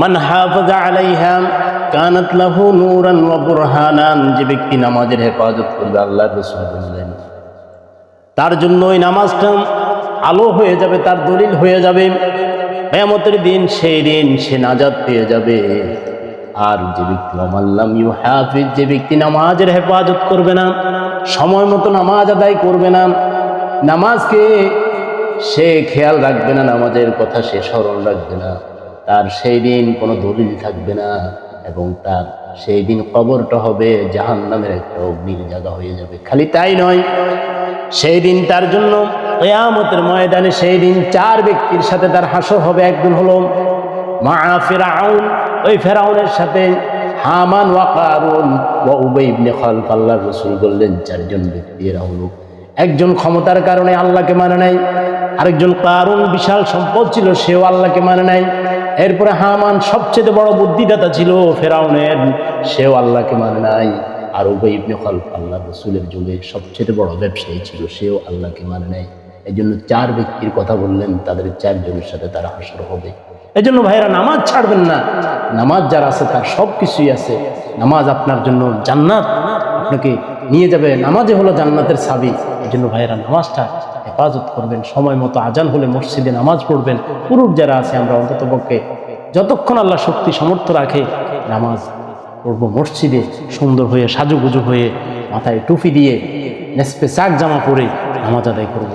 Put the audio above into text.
মান হাফাজা আলাইহা কানাত লাহু নূরান ওয়া বুরহানান, যে ব্যক্তি নামাজের হেফাজত করবে, আল্লাহর রাসূল বললেন। তার জন্য ওই নামাজটা আলো হয়ে যাবে, তার দলিল হয়ে যাবে। কেয়ামতের দিন সেই দিন সে নাজাদ পেয়ে যাবে। আর যে ব্যক্তি অমাল্লাম ইউ হাফিজ যে ব্যক্তি নামাজের হেফাজত করবে না, সময় মতো নামাজ আদায় করবে না, নামাজকে সে খেয়াল রাখবে না, নামাজের কথা সে স্মরণ রাখবে না। তার সেই দিন কোনো দলিল থাকবে না এবং তার সেই দিন কবরটা হবে জাহান নামের একটা অগ্নির জায়গা হয়ে যাবে। খালি তাই নয়, সেই দিন তার জন্য কেয়ামতের ময়দানে সেই দিন চার ব্যক্তির সাথে তার হাসর হবে। একজন হলো মা ফেরাউন, ওই ফেরাউনের সাথে হামান ওয়া কারুন ওয়া উবাই ইবনে খালফ। আল্লাহর রাসূল বললেন, চারজন ব্যক্তি এরা হলো। একজন ক্ষমতার কারণে আল্লাহকে মানে নাই, আরেকজন কারুন বিশাল সম্পদ ছিল, সেও আল্লাহকে মানে নাই। এরপরে হামান সবচেয়ে বড় বুদ্ধিদাতা ছিল ফেরাউনের। সেও আল্লাহকে মানে নাই। আর উবাই ইবনে আল্লাহ রসুলের যুগে সবচেয়ে বড় ব্যবসায়ী ছিল, সেও আল্লাহকে মানে নেয় এই জন্য চার ব্যক্তির কথা বললেন, তাদের চারজনের সাথে তারা হাসর হবে। এই জন্য ভাইরা, নামাজ ছাড়বেন না। নামাজ যারা আছে তার সব কিছুই আছে। নামাজ আপনার জন্য জান্নাত। আপনাকে নিয়ে যাবে। নামাজে হলো জান্নাতের সাবি এই জন্য ভাইরা, নামাজটা হেফাজত করবেন, সময় মতো আজান হলে মসজিদে নামাজ পড়বেন। পুরুষ যারা আছে, আমরা অন্তত পক্ষে যতক্ষণ আল্লাহ শক্তি, সামর্থ্য রাখে, নামাজ পড়ব মসজিদে, সুন্দর হয়ে সাজুগুজু হয়ে মাথায় টুপি দিয়ে, নেসপে চাক জামা পরে নামাজ আদায় করব।